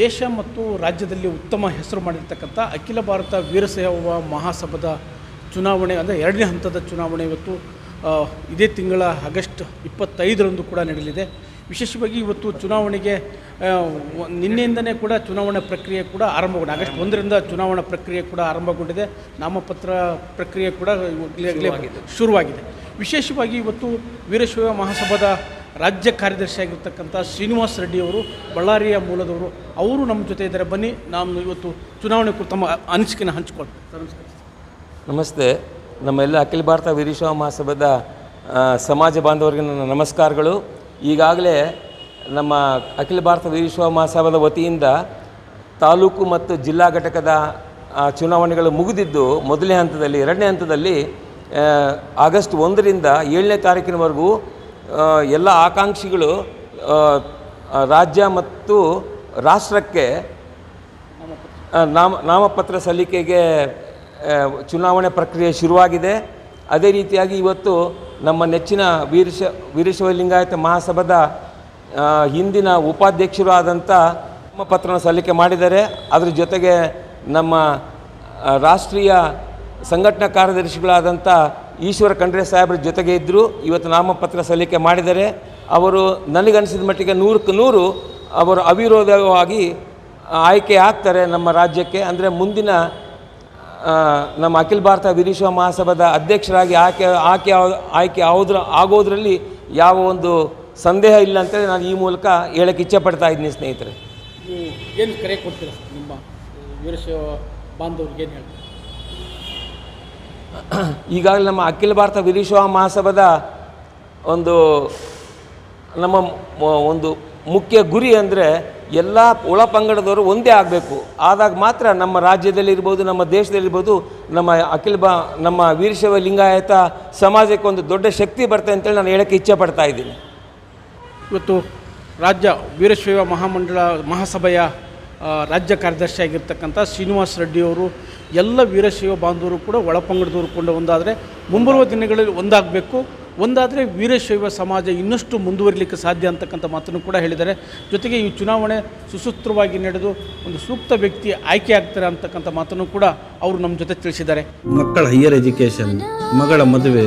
ದೇಶ ಮತ್ತು ರಾಜ್ಯದಲ್ಲಿ ಉತ್ತಮ ಹೆಸರು ಮಾಡಿರ್ತಕ್ಕಂಥ ಅಖಿಲ ಭಾರತ ವೀರಶೈವ ಮಹಾಸಭಾದ ಚುನಾವಣೆ ಅಂದರೆ ಎರಡನೇ ಹಂತದ ಚುನಾವಣೆ ಇವತ್ತು ಇದೇ ತಿಂಗಳ ಆಗಸ್ಟ್ ಇಪ್ಪತ್ತೈದರಂದು ಕೂಡ ನಡೆಯಲಿದೆ. ವಿಶೇಷವಾಗಿ ಇವತ್ತು ಚುನಾವಣೆಗೆ ನಿನ್ನೆಯಿಂದನೇ ಕೂಡ ಚುನಾವಣಾ ಪ್ರಕ್ರಿಯೆ ಕೂಡ ಆರಂಭಗೊಂಡಿದೆ. ಆಗಸ್ಟ್ ಒಂದರಿಂದ ಚುನಾವಣಾ ಪ್ರಕ್ರಿಯೆ ಕೂಡ ಆರಂಭಗೊಂಡಿದೆ. ನಾಮಪತ್ರ ಪ್ರಕ್ರಿಯೆ ಕೂಡ ಶುರುವಾಗಿದೆ. ವಿಶೇಷವಾಗಿ ಇವತ್ತು ವೀರಶೈವ ಮಹಾಸಭಾದ ರಾಜ್ಯ ಕಾರ್ಯದರ್ಶಿಯಾಗಿರ್ತಕ್ಕಂಥ ಶ್ರೀನಿವಾಸ್ ರೆಡ್ಡಿಯವರು ಬಳ್ಳಾರಿಯ ಮೂಲದವರು, ಅವರು ನಮ್ಮ ಜೊತೆ ಇದ್ದಾರೆ. ಬನ್ನಿ ನಾವು ಇವತ್ತು ಚುನಾವಣೆ ಕುರಿತು ತಮ್ಮ ಅನಿಸಿಕೆನ ಹಂಚಿಕೊಳ್ತೀವಿ ಸರ್, ನಮಸ್ಕಾರ. ನಮಸ್ತೆ. ನಮ್ಮೆಲ್ಲ ಅಖಿಲ ಭಾರತ ವೀರಶೈವ ಮಹಾಸಭಾದ ಸಮಾಜ ಬಾಂಧವರಿಗೆ ನನ್ನ ನಮಸ್ಕಾರಗಳು. ಈಗಾಗಲೇ ನಮ್ಮ ಅಖಿಲ ಭಾರತ ವೀರಶೈವ ಮಹಾಸಭಾದ ವತಿಯಿಂದ ತಾಲೂಕು ಮತ್ತು ಜಿಲ್ಲಾ ಘಟಕದ ಚುನಾವಣೆಗಳು ಮುಗಿದಿದ್ದು, ಮೊದಲನೇ ಹಂತದಲ್ಲಿ, ಎರಡನೇ ಹಂತದಲ್ಲಿ ಆಗಸ್ಟ್ ಒಂದರಿಂದ ಏಳನೇ ತಾರೀಕಿನವರೆಗೂ ಎಲ್ಲ ಆಕಾಂಕ್ಷಿಗಳು ರಾಜ್ಯ ಮತ್ತು ರಾಷ್ಟ್ರಕ್ಕೆ ನಾಮ, ನಾಮಪತ್ರ ಸಲ್ಲಿಕೆಗೆ ಚುನಾವಣೆ ಪ್ರಕ್ರಿಯೆ ಶುರುವಾಗಿದೆ. ಅದೇ ರೀತಿಯಾಗಿ ಇವತ್ತು ನಮ್ಮ ನೆಚ್ಚಿನ ವೀರಶ ವೀರಶೈವ ಲಿಂಗಾಯತ ಮಹಾಸಭಾದ ಹಿಂದಿನ ಉಪಾಧ್ಯಕ್ಷರು ಆದಂಥ ನಾಮಪತ್ರನ ಸಲ್ಲಿಕೆ ಮಾಡಿದ್ದಾರೆ. ಅದರ ಜೊತೆಗೆ ನಮ್ಮ ರಾಷ್ಟ್ರೀಯ ಸಂಘಟನಾ ಕಾರ್ಯದರ್ಶಿಗಳಾದಂಥ ಈಶ್ವರ ಖಂಡ್ರೆ ಸಾಹೇಬ್ರ ಜೊತೆಗೆ ಇದ್ದರು ಇವತ್ತು ನಾಮಪತ್ರ ಸಲ್ಲಿಕೆ ಮಾಡಿದರೆ ಅವರು ನನಗನ್ಸಿದ ಮಟ್ಟಿಗೆ ನೂರಕ್ಕೆ ನೂರು ಅವರು ಅವಿರೋಧವಾಗಿ ಆಯ್ಕೆ ಆಗ್ತಾರೆ ನಮ್ಮ ರಾಜ್ಯಕ್ಕೆ. ಅಂದರೆ ಮುಂದಿನ ನಮ್ಮ ಅಖಿಲ ಭಾರತ ವಿರೀಶ ಮಹಾಸಭಾದ ಅಧ್ಯಕ್ಷರಾಗಿ ಆಯ್ಕೆ ಆಯ್ಕೆ ಆಯ್ಕೆ ಆಗೋದ್ರ ಆಗೋದ್ರಲ್ಲಿ ಯಾವ ಒಂದು ಸಂದೇಹ ಇಲ್ಲ ಅಂತೇಳಿ ನಾನು ಈ ಮೂಲಕ ಹೇಳಕ್ಕೆ ಇಚ್ಛೆ ಪಡ್ತಾ ಇದ್ದೀನಿ ಸ್ನೇಹಿತರೆ. ಏನು ಕರೆ ಕೊಡ್ತೀರಾ ನಿಮ್ಮ ವೀರಶೈವ ಬಾಂಧವ್ರಿಗೆ ಏನು ಹೇಳ್ತೀರಾ? ಈಗಾಗಲೇ ನಮ್ಮ ಅಖಿಲ ಭಾರತ ವೀರಶೈವ ಮಹಾಸಭಾದ ಒಂದು ನಮ್ಮ ಒಂದು ಮುಖ್ಯ ಗುರಿ ಅಂದರೆ ಎಲ್ಲ ಒಳ ಪಂಗಡದವರು ಒಂದೇ ಆಗಬೇಕು. ಆದಾಗ ಮಾತ್ರ ನಮ್ಮ ರಾಜ್ಯದಲ್ಲಿರ್ಬೋದು, ನಮ್ಮ ದೇಶದಲ್ಲಿರ್ಬೋದು, ನಮ್ಮ ಅಖಿಲ ಬಾ ನಮ್ಮ ವೀರಶವ ಲಿಂಗಾಯತ ಸಮಾಜಕ್ಕೆ ಒಂದು ದೊಡ್ಡ ಶಕ್ತಿ ಬರ್ತದೆ ಅಂತೇಳಿ ನಾನು ಹೇಳೋಕ್ಕೆ ಇಚ್ಛೆ ಪಡ್ತಾ ಇದ್ದೀನಿ. ಇವತ್ತು ರಾಜ್ಯ ವೀರಶೈವ ಮಹಾಮಂಡಳ ಮಹಾಸಭೆಯ ರಾಜ್ಯ ಕಾರ್ಯದರ್ಶಿಯಾಗಿರ್ತಕ್ಕಂಥ ಶ್ರೀನಿವಾಸ್ ಶ್ರೀನಿವಾಸ ರೆಡ್ಡಿಯವರು ಎಲ್ಲ ವೀರಶೈವ ಬಾಂಧವರು ಕೂಡ ಒಳಪಂಗಡದವರು ಕೂಡ ಒಂದಾದರೆ ಮುಂಬರುವ ದಿನಗಳಲ್ಲಿ ಒಂದಾಗಬೇಕು. ಒಂದಾದರೆ ವೀರಶೈವ ಸಮಾಜ ಇನ್ನಷ್ಟು ಮುಂದುವರಿಲಿಕ್ಕೆ ಸಾಧ್ಯ ಅಂತಕ್ಕಂಥ ಮಾತನ್ನು ಕೂಡ ಹೇಳಿದ್ದಾರೆ. ಜೊತೆಗೆ ಈ ಚುನಾವಣೆ ಸುಸೂತ್ರವಾಗಿ ನಡೆದು ಒಂದು ಸೂಕ್ತ ವ್ಯಕ್ತಿ ಆಯ್ಕೆ ಆಗ್ತಾರೆ ಅಂತಕ್ಕಂಥ ಮಾತನ್ನು ಕೂಡ ಅವರು ನಮ್ಮ ಜೊತೆ ತಿಳಿಸಿದ್ದಾರೆ. ಮಕ್ಕಳ ಹೈಯರ್ ಎಜುಕೇಷನ್ ಮಗಳ ಮದುವೆ